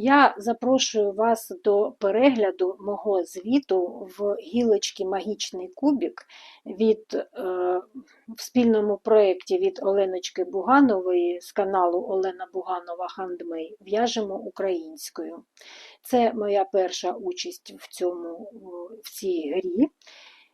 Я запрошую вас до перегляду мого звіту в гілочці Магічний кубік від е, в спільному проєкті від Оленочки Буганової з каналу Олена Буганова Хандмей В'яжемо українською. Це моя перша участь в, цьому, в цій грі.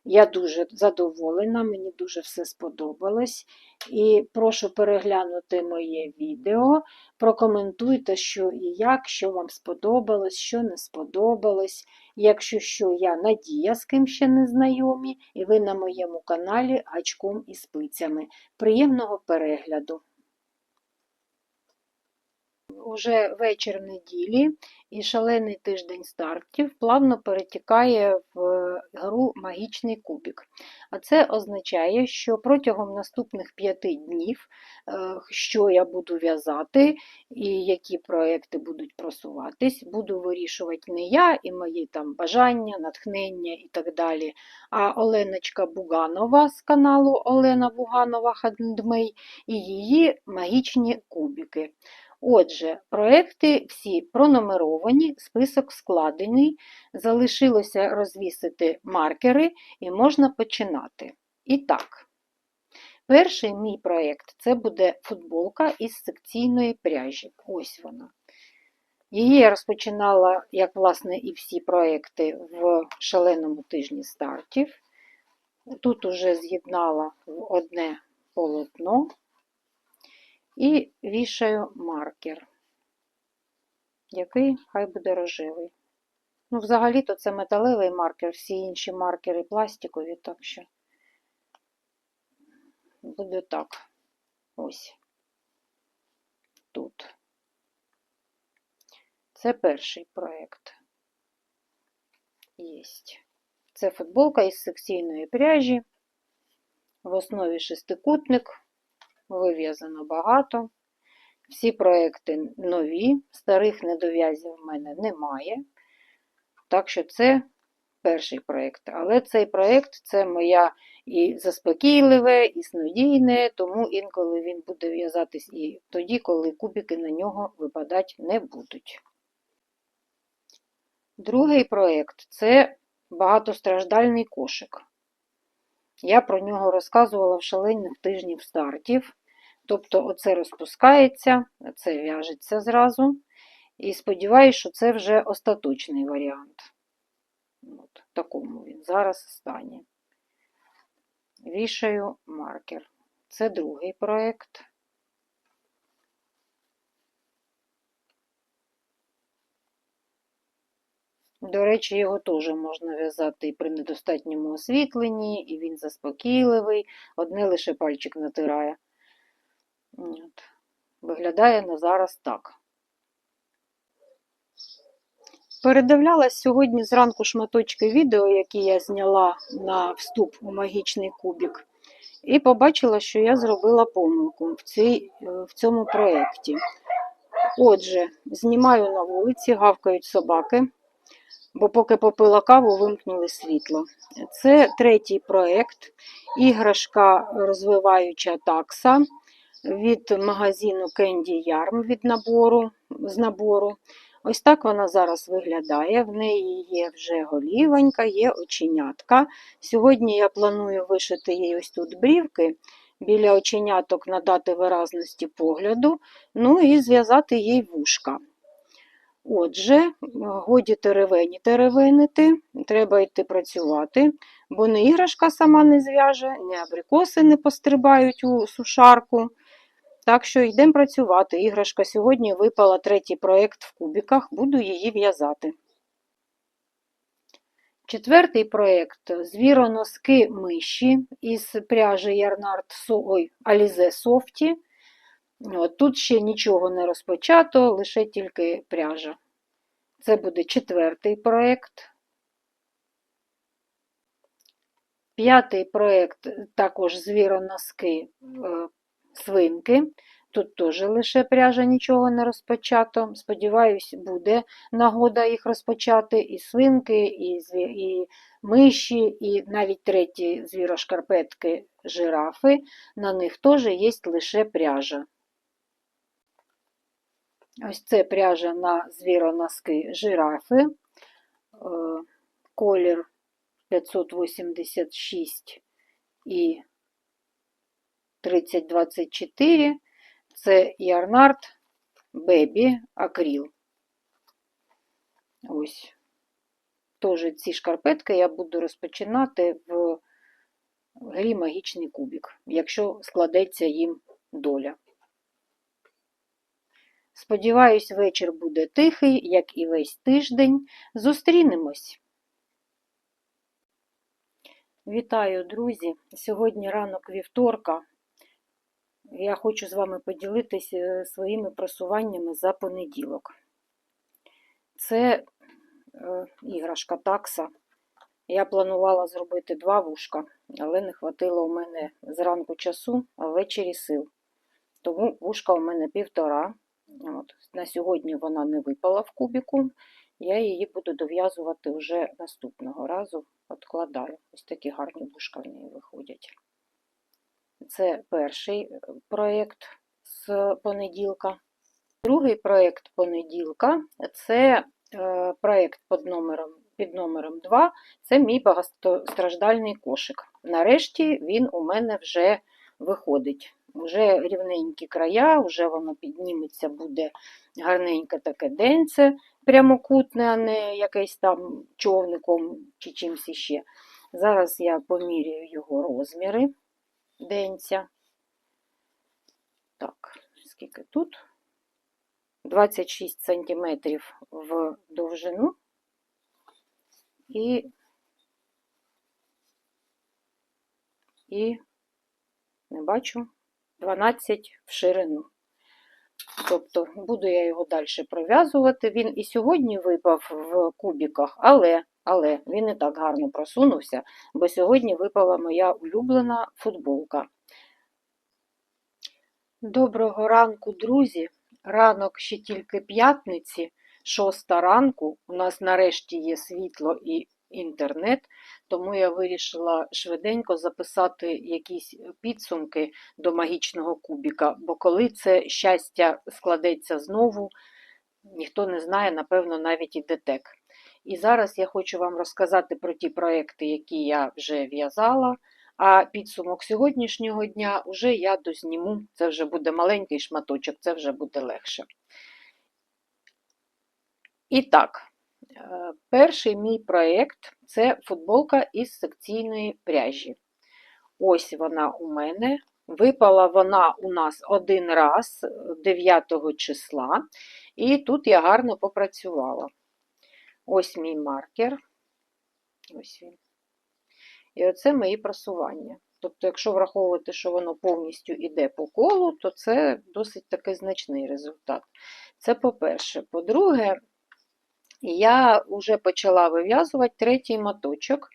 Я дуже задоволена, мені дуже все сподобалось. І прошу переглянути моє відео, прокоментуйте, що і як, що вам сподобалось, що не сподобалось. Якщо що, я Надія, з ким ще не знайомі, і ви на моєму каналі Гачком і спицями. Приємного перегляду! Уже вечір неділі і шалений тиждень стартів плавно перетікає в гру Магічний кубік. А це означає, що протягом наступних п'яти днів, що я буду в'язати і які проекти будуть просуватись, буду вирішувати не я і мої там бажання, натхнення і так далі. А Оленочка Буганова з каналу Олена Буганова Хандмей і її магічні кубики. Отже, проекти всі пронумеровані, список складений, залишилося розвісити маркери і можна починати. І так, перший мій проєкт це буде футболка із секційної пряжі. Ось вона. Її я розпочинала, як власне, і всі проекти в шаленому тижні стартів. Тут уже з'єднала в одне полотно і вішаю маркер, який хай буде рожевий. Ну, взагалі-то це металевий маркер, всі інші маркери пластикові, так що буде так. Ось тут. Це перший проєкт. Єсть. Це футболка із секційної пряжі. В основі шестикутник вив'язано багато. Всі проекти нові, старих недов'язів в мене немає. Так що це перший проєкт. Але цей проєкт це моя і заспокійливе, і снодійне, тому інколи він буде в'язатись і тоді, коли кубики на нього випадати не будуть. Другий проєкт це багатостраждальний кошик. Я про нього розказувала в шалених тижнів стартів. Тобто, оце розпускається, це в'яжеться зразу. І сподіваюся, що це вже остаточний варіант. От, В такому він зараз стані. Вішаю маркер. Це другий проєкт. До речі, його теж можна в'язати і при недостатньому освітленні, і він заспокійливий, одне лише пальчик натирає. От. Виглядає на зараз так. Передивлялась сьогодні зранку шматочки відео, які я зняла на вступ у магічний кубік, і побачила, що я зробила помилку в, цій, в цьому проєкті. Отже, знімаю на вулиці, гавкають собаки бо поки попила каву, вимкнули світло. Це третій проєкт, іграшка розвиваюча такса від магазину Candy Yarm від набору, з набору. Ось так вона зараз виглядає. В неї є вже голівонька, є оченятка. Сьогодні я планую вишити їй ось тут брівки. Біля оченяток надати виразності погляду, ну і зв'язати їй вушка. Отже, годі теревені теревенити, треба йти працювати, бо не іграшка сама не зв'яже, ні абрикоси не пострибають у сушарку. Так що йдемо працювати. Іграшка сьогодні випала третій проєкт в кубіках, буду її в'язати. Четвертий проєкт звіроноски миші із пряжі Ярнард ой, Alize Softy. Тут ще нічого не розпочато, лише тільки пряжа. Це буде четвертий проєкт. П'ятий проєкт також звіроноски е, свинки. Тут теж лише пряжа нічого не розпочато. Сподіваюсь, буде нагода їх розпочати. І свинки, і і миші, і навіть треті звірошкарпетки жирафи. На них теж є лише пряжа. Ось це пряжа на звіроноски жирафи. Е, Колір 586 і 3024. Це Ярнард Бебі Акріл. Ось. Теж ці шкарпетки я буду розпочинати в грі магічний кубик, якщо складеться їм доля. Сподіваюсь, вечір буде тихий, як і весь тиждень. Зустрінемось. Вітаю, друзі! Сьогодні ранок вівторка. Я хочу з вами поділитися своїми просуваннями за понеділок. Це е, іграшка такса. Я планувала зробити два вушка, але не хватило у мене зранку часу, а ввечері сил. Тому вушка у мене півтора. На сьогодні вона не випала в кубіку. Я її буду дов'язувати вже наступного разу. Откладаю. Ось такі гарні вушка в неї виходять. Це перший проєкт з понеділка. Другий проєкт понеділка це е, проєкт під номером, під номером 2. Це мій багатостраждальний кошик. Нарешті він у мене вже виходить. Вже рівненькі края, вже воно підніметься, буде гарненьке таке денце, прямокутне, а не якесь там човником чи чимось іще. Зараз я поміряю його розміри денця. Так, скільки тут? 26 см в довжину і, і не бачу 12 в ширину. Тобто буду я його далі пров'язувати. Він і сьогодні випав в кубіках, але але він не так гарно просунувся, бо сьогодні випала моя улюблена футболка. Доброго ранку, друзі! Ранок ще тільки п'ятниці, шоста ранку. У нас нарешті є світло і інтернет, тому я вирішила швиденько записати якісь підсумки до магічного кубіка, бо коли це щастя складеться знову, ніхто не знає, напевно, навіть і детек. І зараз я хочу вам розказати про ті проекти, які я вже в'язала. А підсумок сьогоднішнього дня вже я дозніму. Це вже буде маленький шматочок, це вже буде легше. І так, перший мій проєкт це футболка із секційної пряжі. Ось вона у мене. Випала вона у нас один раз 9 числа, і тут я гарно попрацювала. Ось мій маркер. Ось він. І оце мої просування. Тобто, якщо враховувати, що воно повністю йде по колу, то це досить такий значний результат. Це по-перше. По-друге, я вже почала вив'язувати третій моточок,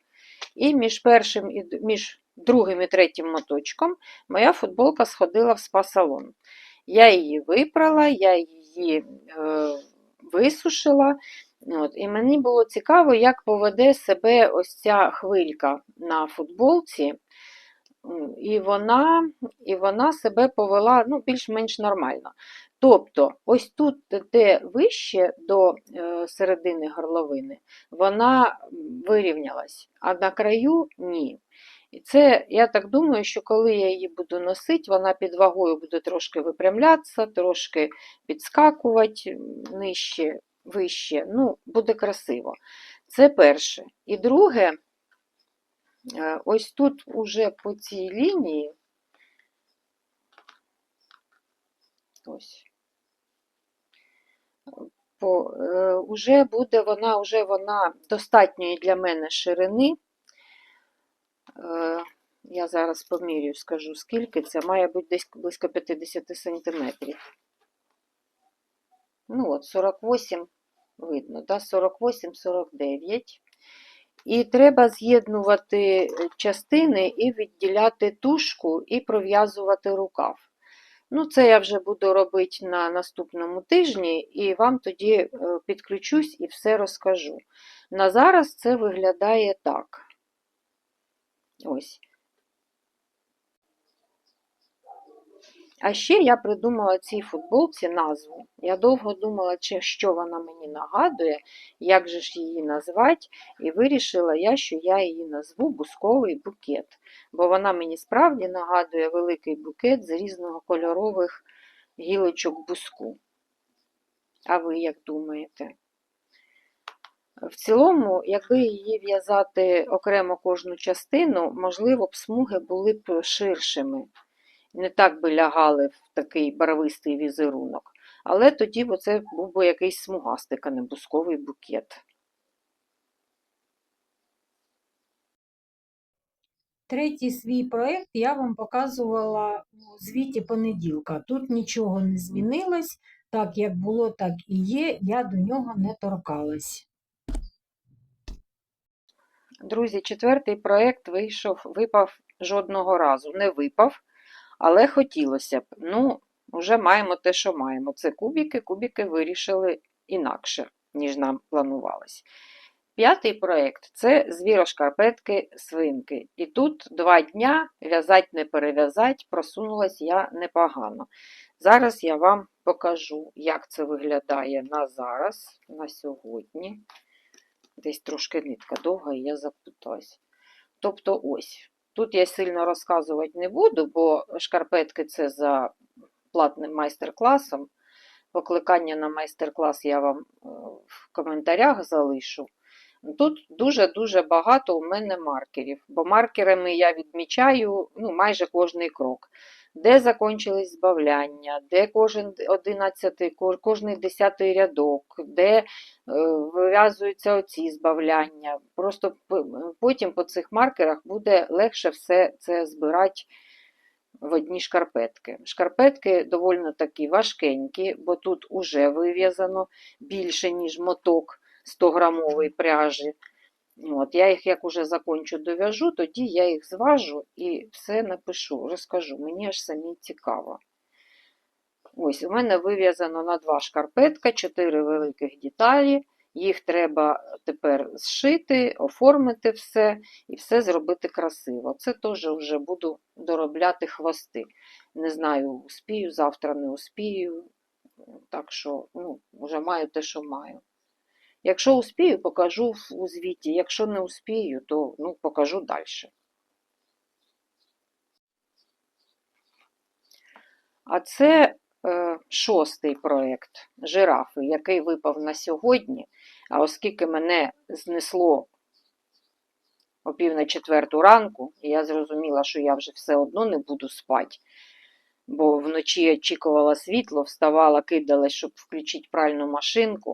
і між першим і між другим і третім моточком моя футболка сходила в спа-салон. Я її випрала, я її е, висушила. От, І мені було цікаво, як поведе себе ось ця хвилька на футболці. І вона і вона себе повела ну, більш-менш нормально. Тобто, ось тут, де вище до е, середини горловини, вона вирівнялась, а на краю ні. І це, я так думаю, що коли я її буду носити, вона під вагою буде трошки випрямлятися, трошки підскакувати нижче вище, ну, буде красиво. Це перше. І друге, е, ось тут уже по цій лінії, ось, по, е, уже буде вона, уже вона достатньої для мене ширини. Е, я зараз помірюю, скажу, скільки це, має бути десь близько 50 сантиметрів. Ну от, 48 видно, да, 48-49. І треба з'єднувати частини і відділяти тушку і пров'язувати рукав. Ну, це я вже буду робити на наступному тижні, і вам тоді е, підключусь і все розкажу. На зараз це виглядає так. Ось. А ще я придумала цій футболці назву. Я довго думала, що вона мені нагадує, як же ж її назвати, і вирішила я, що я її назву бусковий букет, бо вона мені справді нагадує великий букет з різнокольорових гілочок буску. А ви як думаєте? В цілому, якби її в'язати окремо кожну частину, можливо б смуги були б ширшими не так би лягали в такий барвистий візерунок. Але тоді б це був би якийсь смугастик, а не бусковий букет. Третій свій проєкт я вам показувала у звіті понеділка. Тут нічого не змінилось, так як було, так і є, я до нього не торкалась. Друзі, четвертий проєкт вийшов, випав жодного разу. Не випав, але хотілося б. Ну, вже маємо те, що маємо. Це кубики. Кубики вирішили інакше, ніж нам планувалось. П'ятий проєкт це звірошкарпетки свинки. І тут два дня в'язать не перев'язать, просунулась я непогано. Зараз я вам покажу, як це виглядає на зараз, на сьогодні. Десь трошки нитка довга, і я запуталась. Тобто ось. Тут я сильно розказувати не буду, бо шкарпетки це за платним майстер-класом. Покликання на майстер-клас я вам е, в коментарях залишу. Тут дуже-дуже багато у мене маркерів, бо маркерами я відмічаю ну, майже кожний крок. Де закончились збавляння, де кожен 11, кожний 10 рядок, де е, вив'язуються оці збавляння. Просто потім по цих маркерах буде легше все це збирати в одні шкарпетки. Шкарпетки доволі такі важкенькі, бо тут уже вив'язано більше, ніж моток 100-грамової пряжі. От, Я їх як уже закончу дов'яжу, тоді я їх зважу і все напишу, розкажу. Мені аж самі цікаво. Ось, у мене вив'язано на два шкарпетка, 4 великих деталі. Їх треба тепер зшити, оформити все і все зробити красиво. Це теж вже буду доробляти хвости. Не знаю, успію, завтра не успію. Так що, ну, вже маю те, що маю. Якщо успію, покажу у звіті. Якщо не успію, то ну, покажу далі. А це е, шостий проєкт жирафи, який випав на сьогодні. А оскільки мене знесло о пів на четверту ранку, і я зрозуміла, що я вже все одно не буду спати, бо вночі очікувала світло, вставала, кидалась, щоб включити пральну машинку.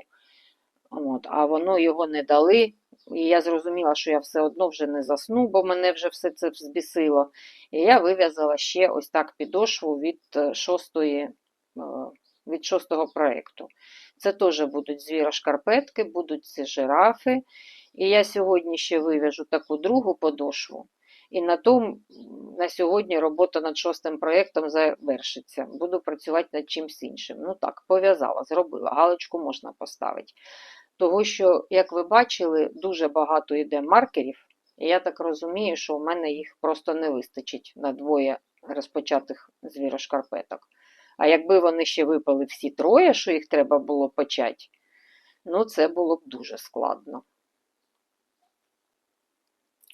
От, А воно його не дали. І я зрозуміла, що я все одно вже не засну, бо мене вже все це збісило. І я вив'язала ще ось так підошву від е, шостої, е, від шостого проєкту. Це теж будуть звірошкарпетки, будуть ці жирафи. І я сьогодні ще вив'яжу таку другу подошву. І на тому на сьогодні робота над шостим проєктом завершиться. Буду працювати над чимось іншим. Ну так, пов'язала, зробила. Галочку можна поставити. Того, що, як ви бачили, дуже багато йде маркерів, і я так розумію, що у мене їх просто не вистачить на двоє розпочатих звірошкарпеток. А якби вони ще випали всі троє, що їх треба було почати, ну це було б дуже складно.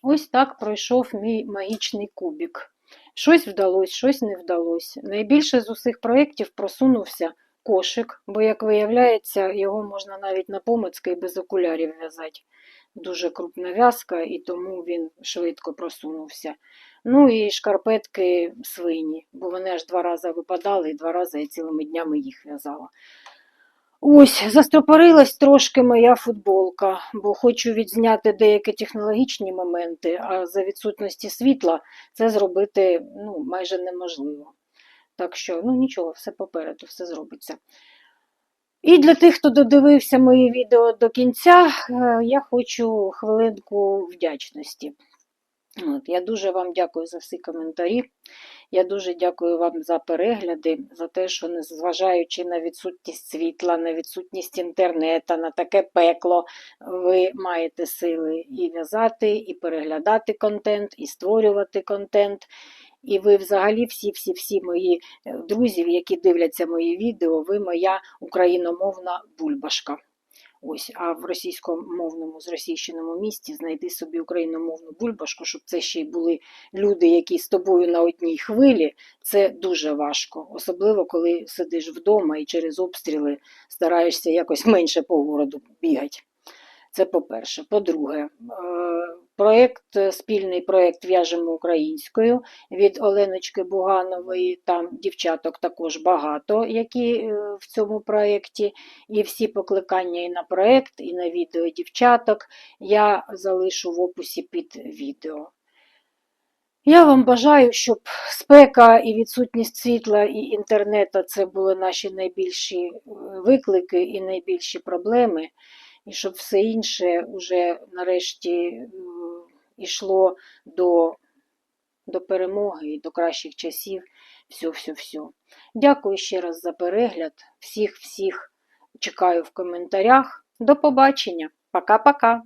Ось так пройшов мій магічний кубік. Щось вдалося, щось не вдалося. Найбільше з усіх проєктів просунувся кошик, бо, як виявляється, його можна навіть на помицьки і без окулярів в'язати. Дуже крупна в'язка, і тому він швидко просунувся. Ну і шкарпетки свині, бо вони аж два рази випадали, і два рази я цілими днями їх в'язала. Ось, застопорилась трошки моя футболка, бо хочу відзняти деякі технологічні моменти, а за відсутності світла це зробити ну, майже неможливо. Так що, ну нічого, все попереду, все зробиться. І для тих, хто додивився мої відео до кінця, е, я хочу хвилинку вдячності. От, Я дуже вам дякую за всі коментарі. Я дуже дякую вам за перегляди, за те, що, незважаючи на відсутність світла, на відсутність інтернету, на таке пекло, ви маєте сили і в'язати, і переглядати контент, і створювати контент. І ви взагалі всі-всі-всі мої е, друзі, які дивляться мої відео, ви моя україномовна бульбашка. Ось, а в російськомовному зросійщеному місті знайти собі україномовну бульбашку, щоб це ще й були люди, які з тобою на одній хвилі, це дуже важко. Особливо, коли сидиш вдома і через обстріли стараєшся якось менше по городу бігати. Це по-перше. По-друге, е, проєкт, е, спільний проєкт В'яжемо українською від Оленочки Буганової. Там дівчаток також багато, які е, в цьому проєкті. І всі покликання і на проєкт, і на відео дівчаток я залишу в описі під відео. Я вам бажаю, щоб спека і відсутність світла і інтернету це були наші найбільші виклики і найбільші проблеми, і щоб все інше вже нарешті е, йшло до, до перемоги і до кращих часів. Все-все-все. Дякую ще раз за перегляд. Всіх-всіх чекаю в коментарях. До побачення. Пока-пока.